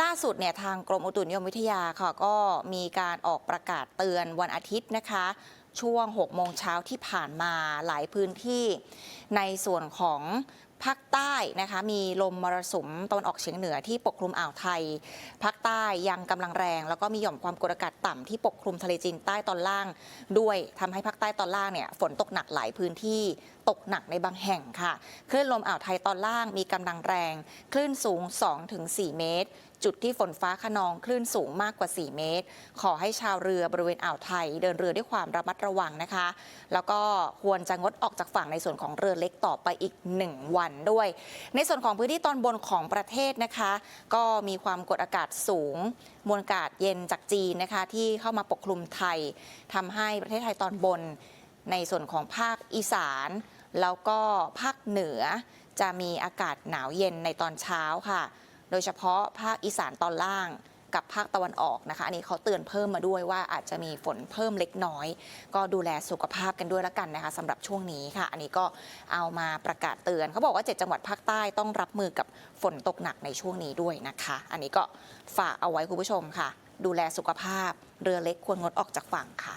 ล่าสุดเนี่ยทางกรมอุตุนิยมวิทยาค่ะก็มีการออกประกาศเตือนวันอาทิตย์นะคะ ช่วง 6 โมงเช้าที่ผ่านมาหลายพื้นที่ ในส่วนของภาคใต้นะคะมีลมมรสุมตะวันออกเฉียงเหนือที่ปกคลุมอ่าวไทย ภาคใต้ยังกำลังแรง แล้วก็มีหย่อมความกดอากาศต่ำที่ปกคลุมทะเลจีนใต้ตอนล่าง ด้วยทำให้ภาคใต้ตอนล่างเนี่ยฝนตกหนักหลายพื้นที่ตกหนักในบางแห่งค่ะคลื่นลมอ่าวไทยตอนล่างมีกำลังแรง คลื่นสูง 2-4 เมตร จุดที่ฝนฟ้าขนองคลื่นสูงมากกว่า 4 เมตร ขอให้ชาวเรือบริเวณอ่าวไทย เดินเรือด้วยความระมัดระวังนะคะ แล้วก็ควรจะงดออกจากฝั่งในส่วนของเรือเล็กต่อไปอีก 1 วันด้วย ในส่วนของพื้นที่ตอนบนของประเทศนะคะ ก็มีความกดอากาศสูงมวลอากาศเย็นจากจีนนะคะ ที่เข้ามาปกคลุมไทยทำให้ประเทศไทยตอนบน ในส่วนของภาคอีสาน แล้วก็ภาคเหนือจะมีอากาศหนาวเย็นในตอนเช้าค่ะ โดยเฉพาะภาคอีสานตอนล่างกับภาคตะวันออกนะคะ อันนี้เขาเตือนเพิ่มมาด้วยว่าอาจจะมีฝนเพิ่มเล็กน้อย ก็ดูแลสุขภาพกันด้วยล้วกันนะคะสำหรับช่วงนี้ค่ะ อันนี้ก็เอามาประกาศเตือนเขาบอกว่า 7 จังหวัดภาคใต้ต้องรับมือกับฝนตกหนักในช่วงนี้ด้วยนะคะ อันนี้ก็ฝากเอาไว้คุณผู้ชมค่ะ ดูแลสุขภาพเรือเล็กควรงดออกจากฝั่งค่ะ